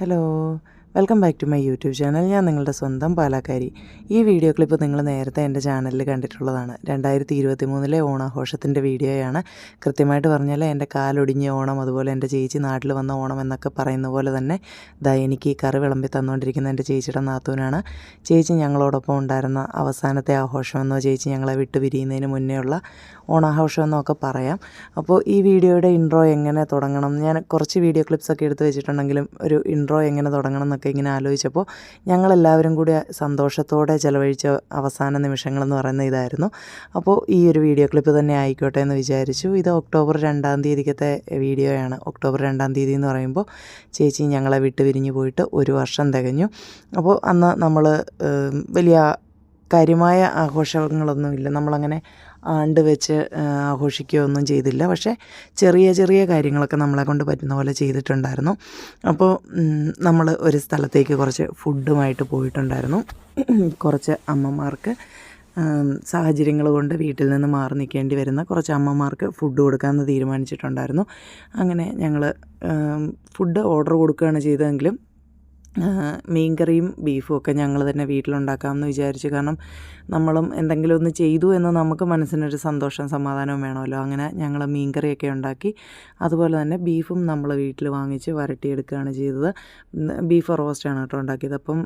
Hello. Welcome back to my YouTube channel ഞാൻ നിങ്ങളുടെ സ്വന്തം പാലാക്കാരി. ഈ വീഡിയോ ക്ലിപ്പ് നിങ്ങൾ നേരത്തെ എന്റെ ചാനലിൽ കണ്ടിട്ടുള്ളതാണ്. രണ്ടായിരത്തി ഇരുപത്തി മൂന്നിലെ ഓണാഘോഷത്തിന്റെ വീഡിയോയാണ് കൃത്യമായിട്ട് പറഞ്ഞാൽ എന്റെ കാലൊടിഞ്ഞ ഓണം അതുപോലെ എന്റെ ചേച്ചി നാട്ടിൽ വന്ന ഓണം എന്നൊക്കെ പറയുന്ന പോലെ തന്നെ ദാ എനിക്ക് ഈ കറി വിളമ്പി തന്നുകൊണ്ടിരിക്കുന്ന എന്റെ ചേച്ചിയുടെ നാത്തൂനാണ്. ചേച്ചി ഞങ്ങളോടൊപ്പം ഉണ്ടായിരുന്ന അവസാനത്തെ ആഘോഷമെന്നോ ചേച്ചി ഞങ്ങളെ വിട്ടു പിരിയുന്നതിന് മുന്നേ ഉള്ള ഓണാഘോഷം എന്നൊക്കെ പറയാം. അപ്പോൾ ഈ വീഡിയോയുടെ ഇൻട്രോ എങ്ങനെ തുടങ്ങണം? ഞാൻ കുറച്ച് വീഡിയോ ക്ലിപ്സൊക്കെ എടുത്ത് വെച്ചിട്ടുണ്ടെങ്കിലും ഒരു ഇൻട്രോ എങ്ങനെ തുടങ്ങണം എന്നൊക്കെ ഇങ്ങനെ ആലോചിച്ചപ്പോൾ ഞങ്ങളെല്ലാവരും കൂടി സന്തോഷത്തോടെ ചിലവഴിച്ച അവസാന നിമിഷങ്ങളെന്ന് പറയുന്ന ഇതായിരുന്നു. അപ്പോൾ ഈ ഒരു വീഡിയോ ക്ലിപ്പ് തന്നെ ആയിക്കോട്ടെ എന്ന് വിചാരിച്ചു. ഇത് ഒക്ടോബർ രണ്ടാം തീയതിക്കത്തെ വീഡിയോയാണ്. ഒക്ടോബർ രണ്ടാം തീയതി എന്ന് പറയുമ്പോൾ ചേച്ചി ഞങ്ങളെ വിട്ട് പിരിഞ്ഞു പോയിട്ട് ഒരു വർഷം തികഞ്ഞു. അപ്പോൾ അന്ന് നമ്മൾ വലിയ കാര്യമായ ആഘോഷങ്ങളൊന്നുമില്ല. നമ്മളങ്ങനെ ആണ്ട് വെച്ച് ആഘോഷിക്കുകയോ ഒന്നും ചെയ്തില്ല. പക്ഷേ ചെറിയ ചെറിയ കാര്യങ്ങളൊക്കെ നമ്മളെ കൊണ്ട് പറ്റുന്ന പോലെ ചെയ്തിട്ടുണ്ടായിരുന്നു. അപ്പോൾ നമ്മൾ ഒരു സ്ഥലത്തേക്ക് കുറച്ച് ഫുഡുമായിട്ട് പോയിട്ടുണ്ടായിരുന്നു. കുറച്ച് അമ്മമാർക്ക് സാഹചര്യങ്ങൾ കൊണ്ട് വീട്ടിൽ നിന്ന് മാറി നിൽക്കേണ്ടി വരുന്ന കുറച്ച് അമ്മമാർക്ക് ഫുഡ് കൊടുക്കാമെന്ന് തീരുമാനിച്ചിട്ടുണ്ടായിരുന്നു. അങ്ങനെ ഞങ്ങൾ ഫുഡ് ഓർഡർ കൊടുക്കുകയാണ് ചെയ്തതെങ്കിലും മീൻകറിയും ബീഫും ഒക്കെ ഞങ്ങൾ തന്നെ വീട്ടിലുണ്ടാക്കാമെന്ന് വിചാരിച്ചു. കാരണം നമ്മളും എന്തെങ്കിലും ഒന്ന് ചെയ്തു എന്ന് നമുക്ക് മനസ്സിനൊരു സന്തോഷം സമാധാനവും വേണമല്ലോ. അങ്ങനെ ഞങ്ങൾ മീൻകറിയൊക്കെ ഉണ്ടാക്കി. അതുപോലെ തന്നെ ബീഫും നമ്മൾ വീട്ടിൽ വാങ്ങിച്ച് വരട്ടിയെടുക്കുകയാണ് ചെയ്തത്. ബീഫ് റോസ്റ്റാണ് കേട്ടോ ഉണ്ടാക്കിയത്. അപ്പം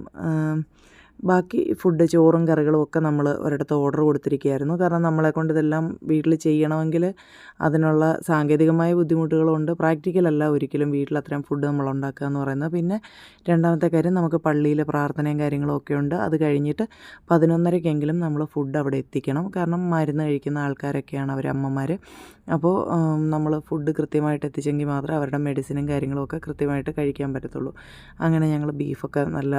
ബാക്കി ഫുഡ് ചോറും കറികളും ഒക്കെ നമ്മൾ ഒരിടത്ത് ഓർഡർ കൊടുത്തിരിക്കുകയായിരുന്നു. കാരണം നമ്മളെ കൊണ്ട് ഇതെല്ലാം വീട്ടിൽ ചെയ്യണമെങ്കിൽ അതിനുള്ള സാങ്കേതികമായ ബുദ്ധിമുട്ടുകളുണ്ട്. പ്രാക്ടിക്കലല്ല ഒരിക്കലും വീട്ടിൽ അത്രയും ഫുഡ് നമ്മൾ ഉണ്ടാക്കുക എന്ന് പറയുന്നത്. പിന്നെ രണ്ടാമത്തെ കാര്യം നമുക്ക് പള്ളിയിലെ പ്രാർത്ഥനയും കാര്യങ്ങളും ഒക്കെ ഉണ്ട്. അത് കഴിഞ്ഞിട്ട് പതിനൊന്നരക്കെങ്കിലും നമ്മൾ ഫുഡ് അവിടെ എത്തിക്കണം. കാരണം മരുന്ന് കഴിക്കുന്ന ആൾക്കാരൊക്കെയാണ് അവർ അമ്മമാർ അപ്പോൾ നമ്മൾ ഫുഡ് കൃത്യമായിട്ട് എത്തിച്ചെങ്കിൽ മാത്രമേ അവരുടെ മെഡിസിനും കാര്യങ്ങളും ഒക്കെ കൃത്യമായിട്ട് കഴിക്കാൻ പറ്റത്തുള്ളൂ. അങ്ങനെ ഞങ്ങൾ ബീഫൊക്കെ നല്ല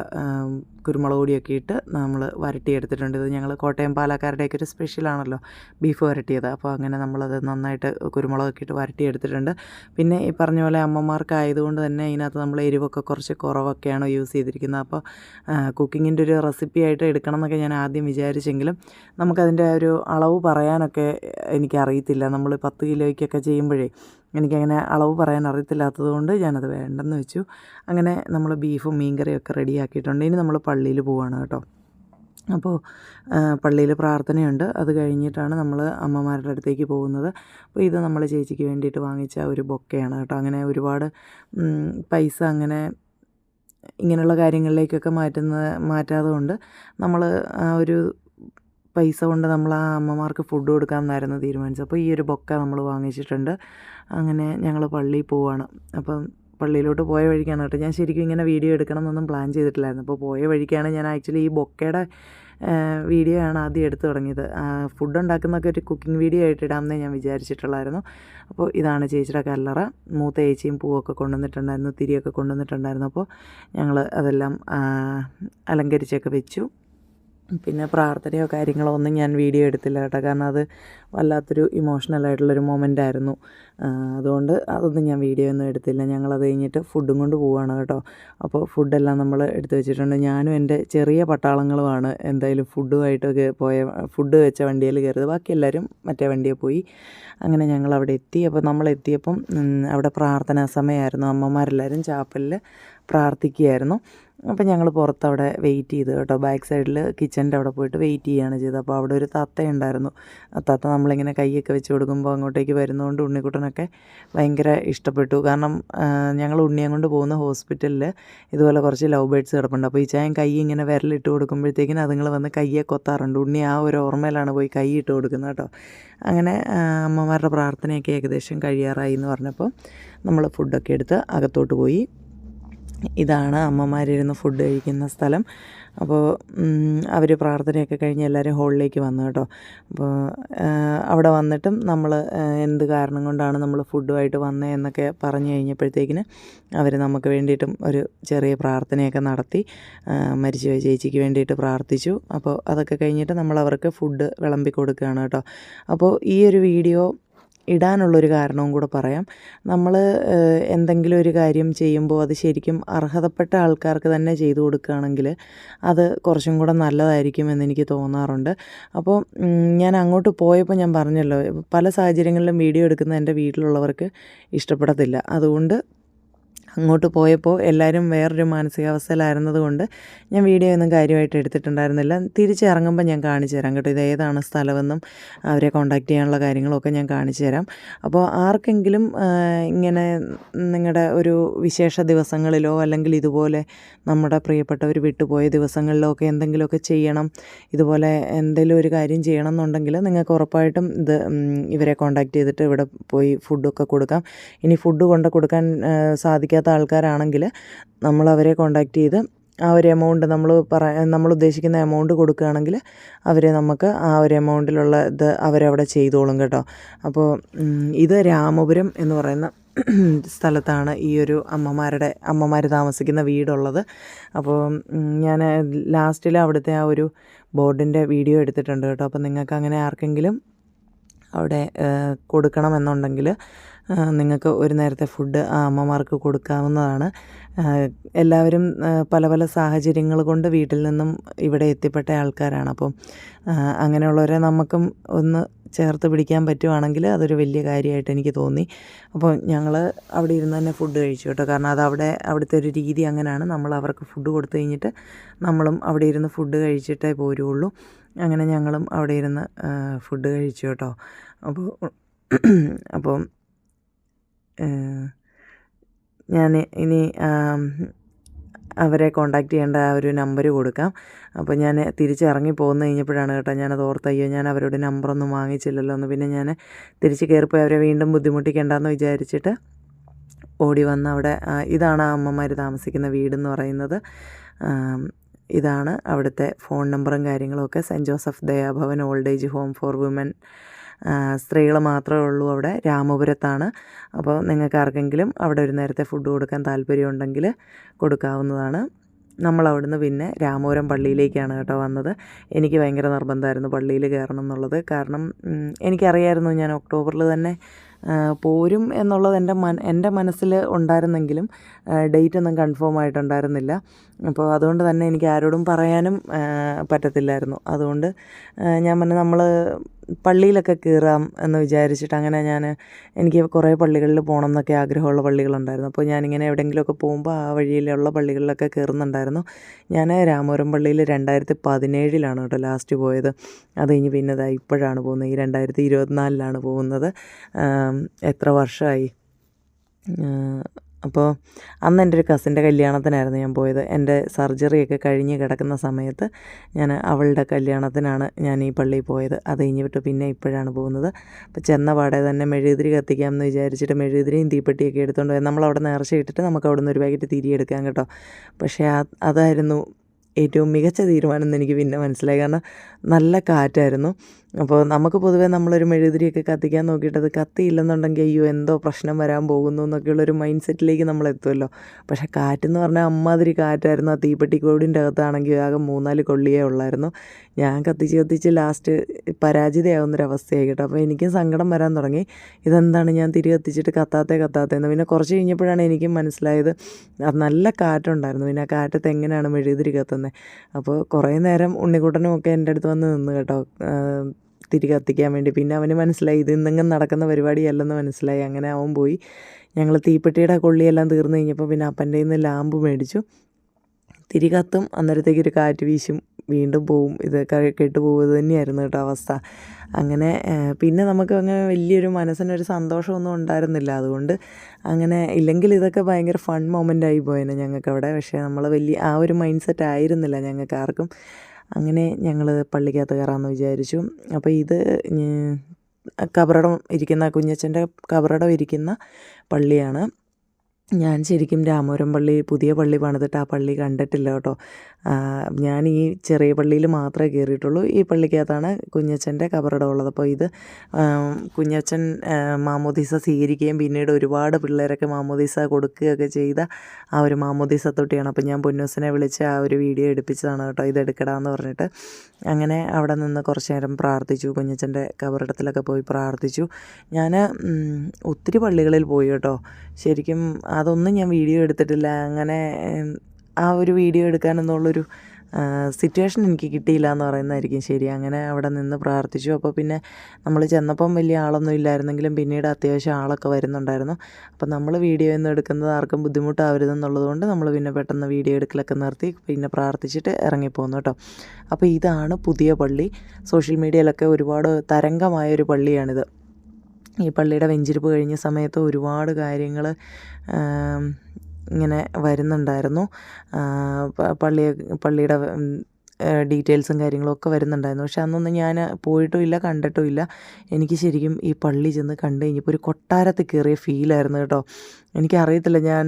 കുരുമുളക് പൊടിയൊക്കെ ഇട്ട് നമ്മൾ വരട്ടിയെടുത്തിട്ടുണ്ട്. ഇത് ഞങ്ങൾ കോട്ടയം പാലക്കാരുടെയൊക്കെ ഒരു സ്പെഷ്യലാണല്ലോ ബീഫ് വരട്ടിയത്. അപ്പോൾ അങ്ങനെ നമ്മളത് നന്നായിട്ട് കുരുമുളകൊക്കെ ഇട്ട് വരട്ടിയെടുത്തിട്ടുണ്ട്. പിന്നെ ഈ പറഞ്ഞ പോലെ അമ്മമാർക്കായതുകൊണ്ട് തന്നെ ഇതിനകത്ത് നമ്മൾ എരിവൊക്കെ കുറച്ച് കുറവൊക്കെയാണ് യൂസ് ചെയ്തിരിക്കുന്നത്. അപ്പോൾ കുക്കിങ്ങിന്റെ ഒരു റെസിപ്പി ആയിട്ട് എടുക്കണം എന്നൊക്കെ ഞാൻ ആദ്യം വിചാരിച്ചെങ്കിലും നമുക്കതിന്റെ ഒരു അളവ് പറയാനൊക്കെ എനിക്കറിയത്തില്ല. നമ്മൾ പത്ത് കിലോയ്ക്കൊക്കെ ചെയ്യുമ്പോഴേ എനിക്കങ്ങനെ അളവ് പറയാൻ അറിയത്തില്ലാത്തത് കൊണ്ട് ഞാനത് വേണ്ടെന്ന് വെച്ചു. അങ്ങനെ നമ്മൾ ബീഫും മീൻകറിയൊക്കെ റെഡിയാക്കിയിട്ടുണ്ട് ഇനി നമ്മൾ പള്ളിയിൽ പോവാണ് കേട്ടോ. അപ്പോൾ പള്ളിയിൽ പ്രാർത്ഥനയുണ്ട്. അത് കഴിഞ്ഞിട്ടാണ് നമ്മൾ അമ്മമാരുടെ അടുത്തേക്ക് പോകുന്നത്. അപ്പോൾ ഇത് നമ്മൾ ചേച്ചിക്ക് വേണ്ടിയിട്ട് വാങ്ങിച്ച ഒരു ബൊക്കയാണ് കേട്ടോ. അങ്ങനെ ഒരുപാട് പൈസ അങ്ങനെ ഇങ്ങനെയുള്ള കാര്യങ്ങളിലേക്കൊക്കെ മാറ്റുന്ന മാറ്റാതെ കൊണ്ട് നമ്മൾ ആ ഒരു പൈസ കൊണ്ട് നമ്മൾ ആ അമ്മമാർക്ക് ഫുഡ് കൊടുക്കാമെന്നായിരുന്നു തീരുമാനിച്ചത്. അപ്പോൾ ഈ ഒരു ബൊക്ക നമ്മൾ വാങ്ങിച്ചിട്ടുണ്ട്. അങ്ങനെ ഞങ്ങൾ പള്ളിയിൽ പോവാണ്. അപ്പം പള്ളിയിലോട്ട് പോയ വഴിക്കാണ് കേട്ടോ. ഞാൻ ശരിക്കും ഇങ്ങനെ വീഡിയോ എടുക്കണം എന്നൊന്നും പ്ലാൻ ചെയ്തിട്ടില്ലായിരുന്നു. അപ്പോൾ പോയ വഴിക്കാണ് ഞാൻ ആക്ച്വലി ഈ ബൊക്കയുടെ വീഡിയോ ആണ് ആദ്യം എടുത്തു തുടങ്ങിയത്. ഫുഡ് ഉണ്ടാക്കുന്നൊക്കെ ഒരു കുക്കിംഗ് വീഡിയോ ആയിട്ട് ഇടാമെന്നേ ഞാൻ വിചാരിച്ചിട്ടുള്ളായിരുന്നു. അപ്പോൾ ഇതാണ് ചേച്ചിയുടെ കല്ലറ. മൂത്ത ചേച്ചിയും പൂവൊക്കെ കൊണ്ടുവന്നിട്ടുണ്ടായിരുന്നു തിരിയൊക്കെ കൊണ്ടുവന്നിട്ടുണ്ടായിരുന്നു. അപ്പോൾ ഞങ്ങൾ അതെല്ലാം അലങ്കരിച്ചൊക്കെ വെച്ചു. പിന്നെ പ്രാർത്ഥനയോ കാര്യങ്ങളോ ഒന്നും ഞാൻ വീഡിയോ എടുത്തില്ല കേട്ടോ. കാരണം അത് വല്ലാത്തൊരു ഇമോഷണൽ ആയിട്ടുള്ളൊരു മൊമെന്റ് ആയിരുന്നു. അതുകൊണ്ട് അതൊന്നും ഞാൻ വീഡിയോ ഒന്നും എടുത്തില്ല. ഞങ്ങളത് കഴിഞ്ഞിട്ട് ഫുഡും കൊണ്ട് പോവുകയാണ് കേട്ടോ. അപ്പോൾ ഫുഡെല്ലാം നമ്മൾ എടുത്തു വെച്ചിട്ടുണ്ട്. ഞാനും എന്റെ ചെറിയ പട്ടാളങ്ങളുമാണ് എന്തായാലും ഫുഡുമായിട്ടൊക്കെ പോയ ഫുഡ് വെച്ച വണ്ടിയിൽ കയറിയത്. ബാക്കി എല്ലാവരും മറ്റേ വണ്ടിയിൽ പോയി. അങ്ങനെ ഞങ്ങൾ അവിടെ എത്തി. അപ്പോൾ നമ്മൾ എത്തിയപ്പം അവിടെ പ്രാർത്ഥനാ സമയമായിരുന്നു. അമ്മമാരെല്ലാവരും ചാപ്പലിൽ പ്രാർത്ഥിക്കുകയായിരുന്നു. അപ്പം ഞങ്ങൾ പുറത്തവിടെ വെയിറ്റ് ചെയ്തു കേട്ടോ. ബാക്ക് സൈഡിൽ കിച്ചന്റെ അവിടെ പോയിട്ട് വെയിറ്റ് ചെയ്യുകയാണ് ചെയ്തത്. അപ്പോൾ അവിടെ ഒരു തത്ത ഉണ്ടായിരുന്നു. ആ തത്ത നമ്മളിങ്ങനെ കൈയൊക്കെ വെച്ച് കൊടുക്കുമ്പോൾ അങ്ങോട്ടേക്ക് വരുന്നതുകൊണ്ട് ഉണ്ണിക്കുട്ടനൊക്കെ ഭയങ്കര ഇഷ്ടപ്പെട്ടു. കാരണം ഞങ്ങൾ ഉണ്ണിയെ കൊണ്ട് പോകുന്ന ഹോസ്പിറ്റലിൽ ഇതുപോലെ കുറച്ച് ലവ് ബേഡ്സ് കിടപ്പുണ്ട്. അപ്പോൾ ഈ ചായം കൈ ഇങ്ങനെ വിരലിട്ട് കൊടുക്കുമ്പോഴത്തേക്കിനും അതുങ്ങൾ വന്ന് കയ്യെ കൊത്താറുണ്ട്. ഉണ്ണി ആ ഒരു ഓർമ്മയിലാണ് പോയി കൈ ഇട്ട് കൊടുക്കുന്നത് കേട്ടോ. അങ്ങനെ അമ്മമാരുടെ പ്രാർത്ഥനയൊക്കെ ഏകദേശം കഴിയാറായി എന്ന് പറഞ്ഞപ്പോൾ നമ്മൾ ഫുഡൊക്കെ എടുത്ത് അകത്തോട്ട് പോയി. ഇതാണ് അമ്മമാരിരുന്ന് ഫുഡ് കഴിക്കുന്ന സ്ഥലം. അപ്പോൾ അവർ പ്രാർത്ഥനയൊക്കെ കഴിഞ്ഞ് എല്ലാവരും ഹോളിലേക്ക് വന്നു കേട്ടോ. അപ്പോൾ അവിടെ വന്നിട്ടും നമ്മൾ എന്ത് കാരണം കൊണ്ടാണ് നമ്മൾ ഫുഡുമായിട്ട് വന്നത് എന്നൊക്കെ പറഞ്ഞു കഴിഞ്ഞപ്പോഴത്തേക്കിന് അവർ നമുക്ക് വേണ്ടിയിട്ടും ഒരു ചെറിയ പ്രാർത്ഥനയൊക്കെ നടത്തി. മരിച്ചുപോയ ചേച്ചിക്ക് വേണ്ടിയിട്ട് പ്രാർത്ഥിച്ചു. അപ്പോൾ അതൊക്കെ കഴിഞ്ഞിട്ട് നമ്മൾ അവർക്ക് ഫുഡ് വിളമ്പി കൊടുക്കുകയാണ് കേട്ടോ. അപ്പോൾ ഈ ഒരു വീഡിയോ ഇടാനുള്ളൊരു കാരണവും കൂടെ പറയാം. നമ്മൾ എന്തെങ്കിലും ഒരു കാര്യം ചെയ്യുമ്പോൾ അത് ശരിക്കും അർഹതപ്പെട്ട ആൾക്കാർക്ക് തന്നെ ചെയ്തു കൊടുക്കുകയാണെങ്കിൽ അത് കുറച്ചും കൂടെ നല്ലതായിരിക്കും എന്നെനിക്ക് തോന്നാറുണ്ട്. അപ്പോൾ ഞാൻ അങ്ങോട്ട് പോയപ്പോൾ ഞാൻ പറഞ്ഞല്ലോ പല സാഹചര്യങ്ങളിലും വീഡിയോ എടുക്കുന്ന എന്റെ വീട്ടിലുള്ളവർക്ക് ഇഷ്ടപ്പെടത്തില്ല. അതുകൊണ്ട് അങ്ങോട്ട് പോയപ്പോൾ എല്ലാവരും വേറൊരു മാനസികാവസ്ഥയിലായിരുന്നതുകൊണ്ട് ഞാൻ വീഡിയോ ഒന്നും കാര്യമായിട്ട് എടുത്തിട്ടുണ്ടായിരുന്നില്ല. തിരിച്ചിറങ്ങുമ്പോൾ ഞാൻ കാണിച്ചു തരാം കേട്ടോ ഇത് ഏതാണ് സ്ഥലമെന്നും അവരെ കോൺടാക്റ്റ് ചെയ്യാനുള്ള കാര്യങ്ങളൊക്കെ ഞാൻ കാണിച്ചു തരാം. അപ്പോൾ ആർക്കെങ്കിലും ഇങ്ങനെ നിങ്ങളുടെ ഒരു വിശേഷ ദിവസങ്ങളിലോ അല്ലെങ്കിൽ ഇതുപോലെ നമ്മുടെ പ്രിയപ്പെട്ടവർ വിട്ടുപോയ ദിവസങ്ങളിലോ ഒക്കെ എന്തെങ്കിലുമൊക്കെ ചെയ്യണം ഇതുപോലെ എന്തെങ്കിലും ഒരു കാര്യം ചെയ്യണം എന്നുണ്ടെങ്കിൽ നിങ്ങൾക്ക് ഉറപ്പായിട്ടും ഇത് ഇവരെ കോൺടാക്റ്റ് ചെയ്തിട്ട് ഇവിടെ പോയി ഫുഡൊക്കെ കൊടുക്കാം. ഇനി ഫുഡ് കൊണ്ട് കൊടുക്കാൻ ആ, സാധിക്കാത്ത ആൾക്കാരാണെങ്കിൽ നമ്മൾ അവരെ കോൺടാക്റ്റ് ചെയ്ത് ആ ഒരു എമൗണ്ട് നമ്മൾ പറ നമ്മൾ ഉദ്ദേശിക്കുന്ന എമൗണ്ട് കൊടുക്കുകയാണെങ്കിൽ അവരെ നമുക്ക് ആ ഒരു എമൗണ്ടിലുള്ള ഇത് അവരവിടെ ചെയ്തോളും കേട്ടോ. അപ്പോൾ ഇത് രാമപുരം എന്ന് പറയുന്ന സ്ഥലത്താണ് ഈ ഒരു അമ്മമാരുടെ അമ്മമാർ താമസിക്കുന്ന വീടുള്ളത്. അപ്പോൾ ഞാൻ ലാസ്റ്റിൽ അവിടുത്തെ ആ ഒരു ബോർഡിന്റെ വീഡിയോ എടുത്തിട്ടുണ്ട് കേട്ടോ. അപ്പോൾ നിങ്ങൾക്ക് അങ്ങനെ ആർക്കെങ്കിലും അവിടെ കൊടുക്കണമെന്നുണ്ടെങ്കിൽ നിങ്ങൾക്ക് ഒരു നേരത്തെ ഫുഡ് ആ അമ്മമാർക്ക് കൊടുക്കാവുന്നതാണ്. എല്ലാവരും പല പല സാഹചര്യങ്ങൾ കൊണ്ട് വീട്ടിൽ നിന്നും ഇവിടെ എത്തിപ്പെട്ട ആൾക്കാരാണ്. അപ്പം അങ്ങനെയുള്ളവരെ നമുക്കും ഒന്ന് ചേർത്ത് പിടിക്കാൻ പറ്റുവാണെങ്കിൽ അതൊരു വലിയ കാര്യമായിട്ട് എനിക്ക് തോന്നി. അപ്പോൾ ഞങ്ങൾ അവിടെ ഇരുന്ന് തന്നെ ഫുഡ് കഴിച്ചു കേട്ടോ. കാരണം അത് അവിടെ അവിടുത്തെ ഒരു രീതി അങ്ങനെയാണ്. നമ്മൾ അവർക്ക് ഫുഡ് കൊടുത്തു കഴിഞ്ഞിട്ട് നമ്മളും അവിടെ ഇരുന്ന് ഫുഡ് കഴിച്ചിട്ടേ പോരുള്ളൂ. അങ്ങനെ ഞങ്ങളും അവിടെ ഇരുന്ന് ഫുഡ് കഴിച്ചു കേട്ടോ. അപ്പോൾ അപ്പം ഞാൻ ഇനി അവരെ കോണ്ടാക്ട് ചെയ്യേണ്ട ആ ഒരു നമ്പർ കൊടുക്കാം. അപ്പോൾ ഞാൻ തിരിച്ചിറങ്ങി പോകുന്ന കഴിഞ്ഞപ്പോഴാണ് കേട്ടോ ഞാനത് ഓർത്ത് അയ്യോ ഞാൻ അവരോട് നമ്പറൊന്നും വാങ്ങിച്ചില്ലല്ലോ എന്ന്. പിന്നെ ഞാൻ തിരിച്ച് കയറിപ്പോയി അവരെ വീണ്ടും ബുദ്ധിമുട്ടിക്കേണ്ടെന്ന് വിചാരിച്ചിട്ട് ഓടി വന്ന് അവിടെ ഇതാണ് ആ അമ്മമാർ താമസിക്കുന്ന വീടെന്ന് പറയുന്നത്. ഇതാണ് അവിടുത്തെ ഫോൺ നമ്പറും കാര്യങ്ങളൊക്കെ saint Joseph Dayabhavan old age home for women സ്ത്രീകൾ മാത്രമേ ഉള്ളൂ അവിടെ. രാമപുരത്താണ്. അപ്പോൾ നിങ്ങൾക്ക് ആർക്കെങ്കിലും അവിടെ ഒരു നേരത്തെ ഫുഡ് കൊടുക്കാൻ താല്പര്യമുണ്ടെങ്കിൽ കൊടുക്കാവുന്നതാണ്. നമ്മൾ അവിടുന്ന് പിന്നെ രാമപുരം പള്ളിയിലേക്കാണ് കേട്ടോ വന്നത്. എനിക്ക് ഭയങ്കര നിർബന്ധമായിരുന്നു പള്ളിയിൽ കയറണം എന്നുള്ളത്. കാരണം എനിക്കറിയായിരുന്നു ഞാൻ ഒക്ടോബറിൽ തന്നെ പോരും എന്നുള്ളത് എന്റെ മന എന്റെ മനസ്സിൽ ഉണ്ടായിരുന്നെങ്കിലും ഡേറ്റ് ഒന്നും കൺഫേം ആയിട്ടുണ്ടായിരുന്നില്ല. അപ്പോൾ അതുകൊണ്ട് തന്നെ എനിക്ക് ആരോടും പറയാനും പറ്റത്തില്ലായിരുന്നു. അതുകൊണ്ട് ഞാൻ പറഞ്ഞു നമ്മൾ പള്ളിയിലൊക്കെ കയറാം എന്ന് വിചാരിച്ചിട്ട് അങ്ങനെ ഞാൻ എനിക്ക് കുറേ പള്ളികളിൽ പോകണം എന്നൊക്കെ ആഗ്രഹമുള്ള പള്ളികളുണ്ടായിരുന്നു. അപ്പോൾ ഞാനിങ്ങനെ എവിടെയെങ്കിലുമൊക്കെ പോകുമ്പോൾ ആ വഴിയിലുള്ള പള്ളികളിലൊക്കെ കയറുന്നുണ്ടായിരുന്നു. ഞാൻ രാമപുരം പള്ളിയിൽ രണ്ടായിരത്തി പതിനേഴിലാണ് കേട്ടോ ലാസ്റ്റ് പോയത്. അത് കഴിഞ്ഞ് പിന്നെ ഇപ്പോഴാണ് പോകുന്നത്. ഈ രണ്ടായിരത്തി ഇരുപത്തിനാലിലാണ് പോകുന്നത് എത്ര വർഷമായി അപ്പോൾ അന്ന് എന്റെ ഒരു കസിന്റെ കല്യാണത്തിനായിരുന്നു ഞാൻ പോയത്. എന്റെ സർജറിയൊക്കെ കഴിഞ്ഞ് കിടക്കുന്ന സമയത്ത് ഞാൻ അവളുടെ കല്യാണത്തിനാണ് ഞാൻ ഈ പള്ളിയിൽ പോയത്. അത് കഴിഞ്ഞിട്ട് പിന്നെ ഇപ്പോഴാണ് പോകുന്നത്. അപ്പോൾ ചെന്ന പാടെ തന്നെ മെഴുകുതിരി കത്തിക്കാം എന്ന് വിചാരിച്ചിട്ട് മെഴുകുതിരിയും തീപ്പെട്ടിയൊക്കെ എടുത്തുകൊണ്ട് പോയി നമ്മളവിടെ നേർച്ച ഇട്ടിട്ട് നമുക്ക് അവിടെ നിന്ന് ഒരു പാക്കറ്റ് തിരി എടുക്കാം കേട്ടോ. പക്ഷേ അതായിരുന്നു ഏറ്റവും മികച്ച തീരുമാനം എന്ന് എനിക്ക് പിന്നെ മനസ്സിലായി. കാരണം നല്ല കാറ്റായിരുന്നു. അപ്പോൾ നമുക്ക് പൊതുവേ നമ്മളൊരു മെഴുകുതിരിയൊക്കെ കത്തിക്കാൻ നോക്കിയിട്ട് അത് കത്തിയില്ലെന്നുണ്ടെങ്കിൽ അയ്യോ എന്തോ പ്രശ്നം വരാൻ പോകുന്നു എന്നൊക്കെയുള്ളൊരു മൈൻഡ് സെറ്റിലേക്ക് നമ്മൾ എത്തുമല്ലോ. പക്ഷേ കാറ്റെന്ന് പറഞ്ഞാൽ അമ്മാതിരി കാറ്റായിരുന്നു. ആ തീപ്പെട്ടിക്കോടിന്റെ അകത്താണെങ്കിൽ ആകെ മൂന്നാൽ കൊള്ളിയേ ഉള്ളായിരുന്നു. ഞാൻ കത്തിച്ച് കത്തിച്ച് ലാസ്റ്റ് പരാജിതയാവുന്നൊരവസ്ഥയായി കേട്ടോ. അപ്പോൾ എനിക്കും സങ്കടം വരാൻ തുടങ്ങി. ഇതെന്താണ് ഞാൻ തിരി കത്തിച്ചിട്ട് കത്താത്തേ കത്താത്തേന്ന്. പിന്നെ കുറച്ച് കഴിഞ്ഞപ്പോഴാണ് എനിക്കും മനസ്സിലായത് അത് നല്ല കാറ്റുണ്ടായിരുന്നു. പിന്നെ ആ കാറ്റത്ത് എങ്ങനെയാണ് മെഴുകുതിരി കത്തുന്നത്? അപ്പോൾ കുറേ നേരം ഉണ്ണിക്കുട്ടനും ഒക്കെ എന്റെ അടുത്ത് വന്ന് നിന്ന് കേട്ടോ. തിരി കത്തിക്കാൻ വേണ്ടി. പിന്നെ അവന് മനസ്സിലായി ഇത് ഇന്നെങ്കിലും നടക്കുന്ന പരിപാടിയല്ലെന്ന് മനസ്സിലായി. അങ്ങനെ അവൻ പോയി. ഞങ്ങൾ തീപ്പെട്ടിയുടെ കൊള്ളിയെല്ലാം തീർന്നു കഴിഞ്ഞപ്പോൾ പിന്നെ അപ്പന്റെ നിന്ന് ലാമ്പ് മേടിച്ചു. തിരി കത്തും അന്നേരത്തേക്ക് ഒരു കാറ്റ് വീശും വീണ്ടും പോവും. ഇത് കെട്ടു പോവുക തന്നെയായിരുന്നു കേട്ടോ അവസ്ഥ. അങ്ങനെ പിന്നെ നമുക്ക് അങ്ങനെ വലിയൊരു മനസ്സിനൊരു സന്തോഷമൊന്നും ഉണ്ടായിരുന്നില്ല. അതുകൊണ്ട് അങ്ങനെ ഇല്ലെങ്കിൽ ഇതൊക്കെ ഭയങ്കര ഫൺ മൊമെന്റ് ആയി പോയേനെ ഞങ്ങൾക്ക് അവിടെ പക്ഷേ നമ്മൾ വലിയ ആ ഒരു മൈൻഡ് സെറ്റ് ആയിരുന്നില്ല ഞങ്ങൾക്ക് ആർക്കും. അങ്ങനെ ഞങ്ങൾ പള്ളിക്കകത്ത് കയറാമെന്ന് വിചാരിച്ചു. അപ്പോൾ ഇത് കബറടം ഇരിക്കുന്ന കുഞ്ഞച്ചന്റെ കബറടം ഇരിക്കുന്ന പള്ളിയാണ്. ഞാൻ ശരിക്കും രാമപുരം പള്ളി പുതിയ പള്ളി പണിതിട്ട് ആ പള്ളി കണ്ടിട്ടില്ല കേട്ടോ. ഞാൻ ഈ ചെറിയ പള്ളിയിൽ മാത്രമേ കയറിയിട്ടുള്ളൂ. ഈ പള്ളിക്കകത്താണ് കുഞ്ഞച്ചന്റെ കബറിടം ഉള്ളത്. അപ്പോൾ ഇത് കുഞ്ഞച്ചൻ മാമോദീസ സ്വീകരിക്കുകയും പിന്നീട് ഒരുപാട് പിള്ളേരൊക്കെ മാമോദീസ കൊടുക്കുകയൊക്കെ ചെയ്ത ആ ഒരു മാമോദീസ തൊട്ടിയാണ് അപ്പോൾ ഞാൻ പൊന്നൂസിനെ വിളിച്ച് ആ ഒരു വീഡിയോ എടുപ്പിച്ചതാണ് കേട്ടോ. ഇത് എടുക്കടാന്ന് പറഞ്ഞിട്ട്. അങ്ങനെ അവിടെ നിന്ന് കുറച്ച് നേരം പ്രാർത്ഥിച്ചു. കുഞ്ഞച്ചന്റെ കബറിടത്തിലൊക്കെ പോയി പ്രാർത്ഥിച്ചു. ഞാൻ ഒത്തിരി പള്ളികളിൽ പോയി കേട്ടോ. ശരിക്കും അതൊന്നും ഞാൻ വീഡിയോ എടുത്തിട്ടില്ല. അങ്ങനെ ആ ഒരു വീഡിയോ എടുക്കാനെന്നുള്ളൊരു സിറ്റുവേഷൻ എനിക്ക് കിട്ടിയില്ല എന്ന് പറയുന്നതായിരിക്കും ശരി. അങ്ങനെ അവിടെ നിന്ന് പ്രാർത്ഥിച്ചു. അപ്പോൾ പിന്നെ നമ്മൾ ചെന്നപ്പം വലിയ ആളൊന്നും ഇല്ലായിരുന്നെങ്കിലും പിന്നീട് അത്യാവശ്യം ആളൊക്കെ വരുന്നുണ്ടായിരുന്നു. അപ്പോൾ നമ്മൾ വീഡിയോ ഒന്നും എടുക്കുന്നത് ആർക്കും ബുദ്ധിമുട്ടാവരുതെന്നുള്ളത് കൊണ്ട് നമ്മൾ പിന്നെ പെട്ടെന്ന് വീഡിയോ എടുക്കലൊക്കെ നിർത്തി പിന്നെ പ്രാർത്ഥിച്ചിട്ട് ഇറങ്ങിപ്പോന്നു കേട്ടോ. അപ്പോൾ ഇതാണ് പുതിയ പള്ളി. സോഷ്യൽ മീഡിയയിലൊക്കെ ഒരുപാട് തരംഗമായ ഒരു പള്ളിയാണിത്. ഈ പള്ളിയുടെ വെഞ്ചിരിപ്പ് കഴിഞ്ഞ സമയത്ത് ഒരുപാട് കാര്യങ്ങൾ ഇങ്ങനെ വരുന്നുണ്ടായിരുന്നു. പള്ളി പള്ളിയുടെ ഡീറ്റെയിൽസും കാര്യങ്ങളും ഒക്കെ വരുന്നുണ്ടായിരുന്നു. പക്ഷെ അന്നൊന്നും ഞാൻ പോയിട്ടും ഇല്ല കണ്ടിട്ടും ഇല്ല എനിക്ക് ശരിക്കും ഈ പള്ളി ചെന്ന് കണ്ടു കഴിഞ്ഞപ്പോൾ ഒരു കൊട്ടാരത്തിൽ കയറിയ ഫീലായിരുന്നു കേട്ടോ. എനിക്കറിയത്തില്ല ഞാൻ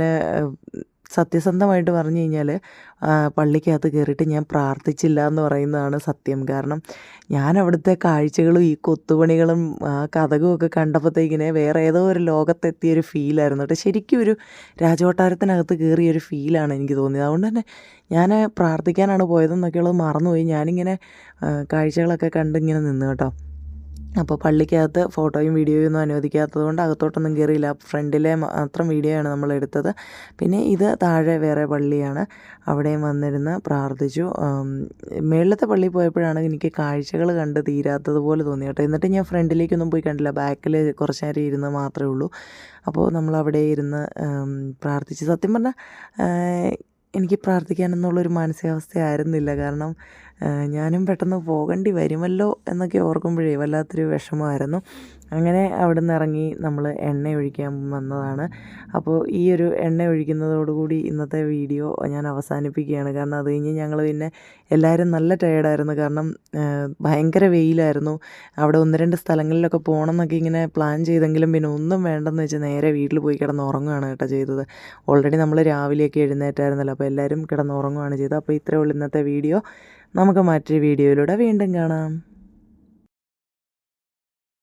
സത്യസന്ധമായിട്ട് പറഞ്ഞു കഴിഞ്ഞാൽ പള്ളിക്കകത്ത് കയറിയിട്ട് ഞാൻ പ്രാർത്ഥിച്ചില്ല എന്ന് പറയുന്നതാണ് സത്യം. കാരണം ഞാൻ അവിടുത്തെ കാഴ്ചകളും ഈ കൊത്തുപണികളും കഥകും ഒക്കെ കണ്ടപ്പോഴത്തേക്കിനെ വേറെ ഏതോ ഒരു ലോകത്തെത്തിയ ഒരു ഫീലായിരുന്നു. കേട്ടോ ശരിക്കും ഒരു രാജകൊട്ടാരത്തിനകത്ത് കയറിയ ഒരു ഫീലാണ് എനിക്ക് തോന്നിയത്. അതുകൊണ്ട് തന്നെ ഞാൻ പ്രാർത്ഥിക്കാനാണ് പോയതെന്നൊക്കെയുള്ളത് മറന്നുപോയി. ഞാനിങ്ങനെ കാഴ്ചകളൊക്കെ കണ്ടിങ്ങനെ നിന്ന് കേട്ടോ. അപ്പോൾ പള്ളിക്കകത്ത് ഫോട്ടോയും വീഡിയോയും ഒന്നും അനുവദിക്കാത്തത് കൊണ്ട് അകത്തോട്ടൊന്നും കയറിയില്ല ഫ്രണ്ടിലെ മാത്രം വീഡിയോ ആണ് നമ്മൾ എടുത്തത്. പിന്നെ ഇത് താഴെ വേറെ പള്ളിയാണ്. അവിടെയും വന്നിരുന്ന് പ്രാർത്ഥിച്ചു. മേളത്തെ പള്ളിയിൽ പോയപ്പോഴാണ് എനിക്ക് കാഴ്ചകൾ കണ്ട് തീരാത്തതുപോലെ തോന്നി കേട്ടോ. എന്നിട്ട് ഞാൻ ഫ്രണ്ടിലേക്കൊന്നും പോയി കണ്ടില്ല. ബാക്കിൽ കുറച്ച് നേരം ഇരുന്ന് മാത്രമേ ഉള്ളൂ. അപ്പോൾ നമ്മൾ അവിടെ ഇരുന്ന് പ്രാർത്ഥിച്ചു. സത്യം പറഞ്ഞാൽ എനിക്ക് പ്രാർത്ഥിക്കാനെന്നുള്ളൊരു മാനസികാവസ്ഥയായിരുന്നില്ല. കാരണം ഞാനും പെട്ടെന്ന് പോകേണ്ടി വരുമല്ലോ എന്നൊക്കെ ഓർക്കുമ്പോഴേ വല്ലാത്തൊരു വിഷമമായിരുന്നു. അങ്ങനെ അവിടെ നിന്ന് ഇറങ്ങി നമ്മൾ എണ്ണ ഒഴിക്കാൻ വന്നതാണ്. അപ്പോൾ ഈ ഒരു എണ്ണ ഒഴിക്കുന്നതോടുകൂടി ഇന്നത്തെ വീഡിയോ ഞാൻ അവസാനിപ്പിക്കുകയാണ്. കാരണം അത് കഴിഞ്ഞ് ഞങ്ങൾ പിന്നെ എല്ലാവരും നല്ല ടയേർഡായിരുന്നു കാരണം ഭയങ്കര വെയിലായിരുന്നു. അവിടെ ഒന്ന് രണ്ട് സ്ഥലങ്ങളിലൊക്കെ പോകണം എന്നൊക്കെ ഇങ്ങനെ പ്ലാൻ ചെയ്തെങ്കിലും പിന്നെ ഒന്നും വേണ്ടെന്ന് വെച്ച് നേരെ വീട്ടിൽ പോയി കിടന്ന് ഉറങ്ങുകയാണ് കേട്ടോ ചെയ്തത്. ഓൾറെഡി നമ്മൾ രാവിലെയൊക്കെ എഴുന്നേറ്റായിരുന്നല്ലോ. അപ്പോൾ എല്ലാവരും കിടന്ന് ഉറങ്ങുകയാണ് ചെയ്തത്. അപ്പോൾ ഇത്രയേ ഉള്ളൂ ഇന്നത്തെ വീഡിയോ. നമുക്ക് മറ്റൊരു വീഡിയോയിലൂടെ വീണ്ടും കാണാം.